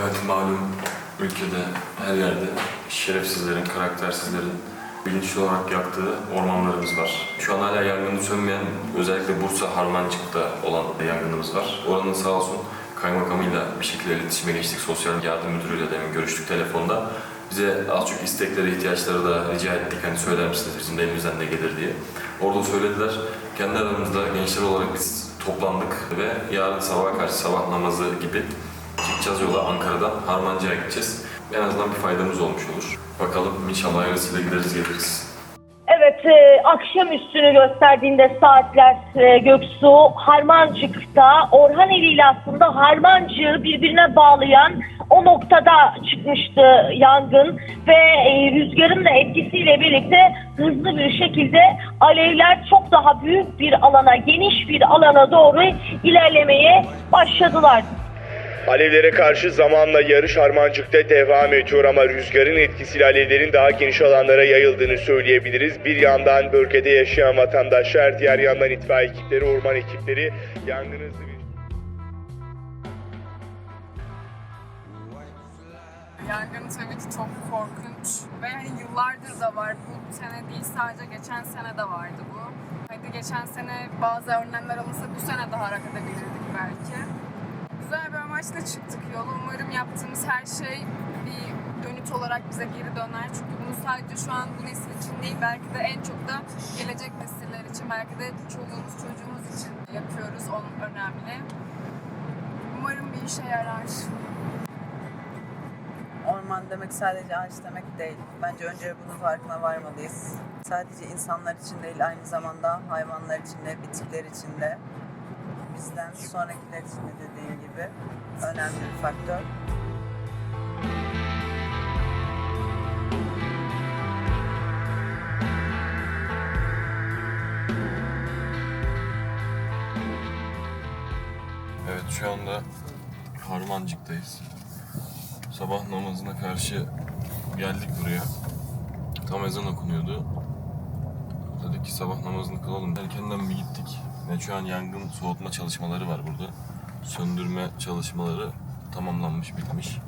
Evet malum ülkede her yerde şerefsizlerin, karaktersizlerin bilinçli olarak yaktığı ormanlarımız var. Şu an hala yangını sönmeyen özellikle Bursa Harmancık'ta olan yangınımız var. Oranın sağ olsun kaymakamıyla bir şekilde iletişime geçtik. Sosyal yardım müdürüyle demin görüştük telefonda. Bize az çok istekleri, ihtiyaçları da rica ettik. Hani söyler misiniz bizim de elimizden ne gelir diye. Orada söylediler. Kendi aramızda gençler olarak biz toplandık ve yarın sabaha karşı sabah namazı gibi Çıkacağız yola Ankara'dan Harmancı'ya gideceğiz. En azından bir faydamız olmuş olur. Bakalım inşallah hayırlısıyla gideriz geliriz. Evet, e, akşam üstünü gösterdiğinde saatler e, Göksu, Harmancık'ta Orhaneli ile aslında Harmancık'ı birbirine bağlayan o noktada çıkmıştı yangın ve e, rüzgarın da etkisiyle birlikte hızlı bir şekilde alevler çok daha büyük bir alana, geniş bir alana doğru ilerlemeye başladılar. Alevlere karşı zamanla yarış Harmancık'ta devam ediyor ama rüzgarın etkisiyle alevlerin daha geniş alanlara yayıldığını söyleyebiliriz. Bir yandan bölgede yaşayan vatandaşlar, diğer yandan itfaiye ekipleri, orman ekipleri yangın hızlı bir... Yangın tabii ki çok korkunç ve hani yıllardır da var. Bu sene değil sadece geçen sene de vardı bu. Hadi geçen sene bazı önlemler alınsa bu sene de hareket edebilirdik belki. Güzel bir amaçla çıktık yola. Umarım yaptığımız her şey bir dönüt olarak bize geri döner. Çünkü bunu sadece şu an bu nesil için değil belki de en çok da gelecek nesiller için belki de çoluğumuz çocuğumuz için yapıyoruz. O önemli. Umarım bir işe yarar. Orman demek sadece ağaç demek değil. Bence önce bunun farkına varmalıyız. Sadece insanlar için değil, aynı zamanda hayvanlar için de, bitkiler için de, bizden sonrakiler için de dediğim gibi önemli bir faktör. Evet şu anda Harmancık'tayız. Sabah namazına karşı geldik buraya. Tam ezan okunuyordu. Dedik ki sabah namazını kılalım. Erkenden bir gittik. Ve şu an yangın soğutma çalışmaları var burada. Söndürme çalışmaları tamamlanmış, bitmiş.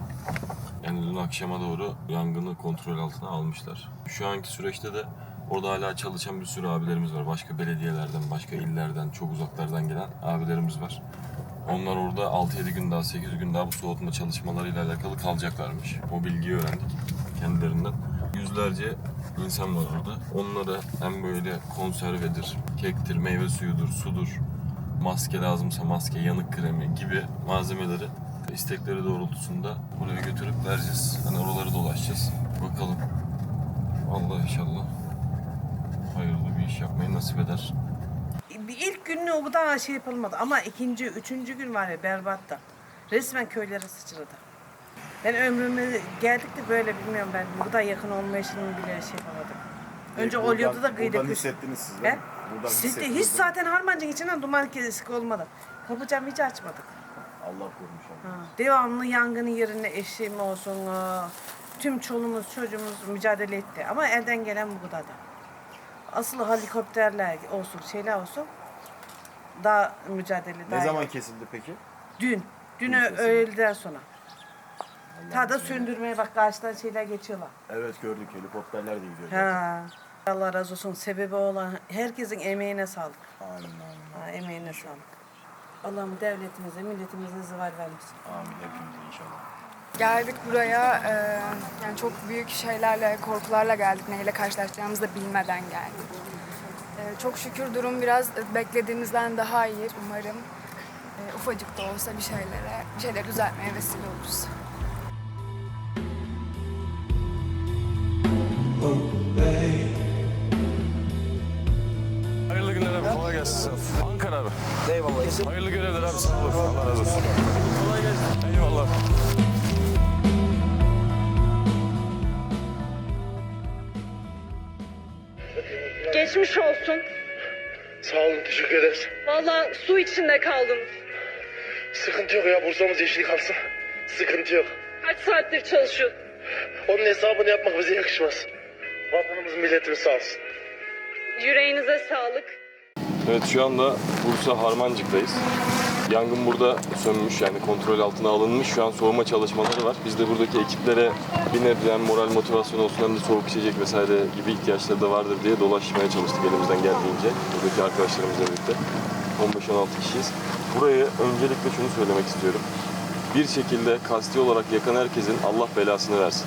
Yani dün akşama doğru yangını kontrol altına almışlar. Şu anki süreçte de orada hala çalışan bir sürü abilerimiz var. Başka belediyelerden, başka illerden, çok uzaklardan gelen abilerimiz var. Onlar orada 6-7 gün daha, 8 gün daha bu soğutma çalışmalarıyla alakalı kalacaklarmış. O bilgiyi öğrendik kendilerinden. Yüzlerce insan var orada. Onlara hem böyle konservedir, kektir, meyve suyudur, sudur, maske lazımsa maske, yanık kremi gibi malzemeleri istekleri doğrultusunda buraya götürüp vereceğiz. Hani oraları dolaşacağız. Bakalım. Allah inşallah hayırlı bir iş yapmayı nasip eder. İlk günü o kadar şey yapılmadı ama ikinci, üçüncü gün var ya berbattı. Resmen köylere sıçradı. Ben ömrüme geldik de böyle bilmiyorum ben bu kadar yakın olmayışını bile şey yapamadım. Önce Buradan- oluyordu da kıyıda Buradan hissettiniz siz mi? Buradan Hissetti. Hiç zaten harmancın içinden duman kesik olmadı. Kapı camı hiç açmadık. Allah korumuş. Ha. Devamlı yangının yerine eşim olsun, tüm çoluğumuz çocuğumuz mücadele etti. Ama elden gelen bu kadar da. Asıl helikopterler olsun, şeyler olsun daha mücadele Ne daha zaman kesildi peki? Dün. Dün öğleden sonra. Ta da söndürmeye bak karşıdan şeyler geçiyorlar. Evet gördük helikopterler de gidiyor. Ha. Allah razı olsun. Sebebi olan herkesin emeğine sağlık. Amin amin. Ha, emeğine sağlık. Allah'ım devletimize, milletimize zeval vermesin. Amin hepimize inşallah. Geldik buraya e, yani çok büyük şeylerle, korkularla geldik. Neyle karşılaşacağımızı da bilmeden geldik. E, çok şükür durum biraz beklediğimizden daha iyi. Umarım e, ufacık da olsa bir şeylere, bir şeyler düzeltmeye vesile oluruz. Hayırlı günler abi. Kolay gelsin. Ankara abi. Eyvallah. Hayırlı görevler abi. Sağ olun. Allah razı olsun. Kolay gelsin. Eyvallah. Geçmiş olsun. Sağ olun, teşekkür ederiz. Vallahi su içinde kaldım. Sıkıntı yok ya, Bursa'mız yeşil kalsın. Sıkıntı yok. Kaç saattir çalışıyorsun? Onun hesabını yapmak bize yakışmaz. Vatanımız, milletimiz sağ olsun. Yüreğinize sağlık. Evet şu anda Bursa Harmancık'tayız. Yangın burada sönmüş yani kontrol altına alınmış. Şu an soğuma çalışmaları var. Biz de buradaki ekiplere bir nebze hem moral motivasyon olsun hem de soğuk içecek vesaire gibi ihtiyaçları da vardır diye dolaşmaya çalıştık elimizden geldiğince. Buradaki arkadaşlarımızla birlikte. 15-16 kişiyiz. Burayı öncelikle şunu söylemek istiyorum. Bir şekilde kasti olarak yakan herkesin Allah belasını versin.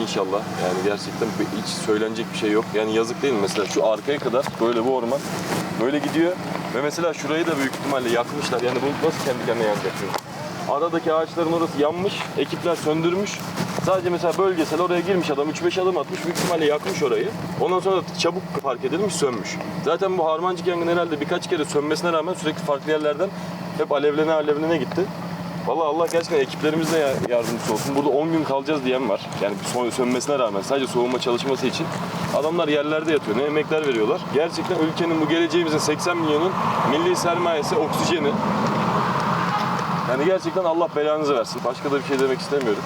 İnşallah. Yani gerçekten hiç söylenecek bir şey yok. Yani yazık değil mi? Mesela şu arkaya kadar böyle bu orman böyle gidiyor. Ve mesela şurayı da büyük ihtimalle yakmışlar. Yani bu nasıl kendi kendine yanacak? Aradaki ağaçların orası yanmış. Ekipler söndürmüş. Sadece mesela bölgesel oraya girmiş adam 3-5 adım atmış büyük ihtimalle yakmış orayı. Ondan sonra da çabuk fark edilmiş sönmüş. Zaten bu harmancık yangını herhalde birkaç kere sönmesine rağmen sürekli farklı yerlerden hep alevlene alevlene gitti. Vallahi Allah gerçekten ekiplerimize ya- yardımcısı olsun. Burada 10 gün kalacağız diyen var. Yani so- sönmesine rağmen sadece soğuma çalışması için. Adamlar yerlerde yatıyor. Ne emekler veriyorlar. Gerçekten ülkenin bu geleceğimizin 80 milyonun milli sermayesi oksijeni. Yani gerçekten Allah belanızı versin. Başka da bir şey demek istemiyorum.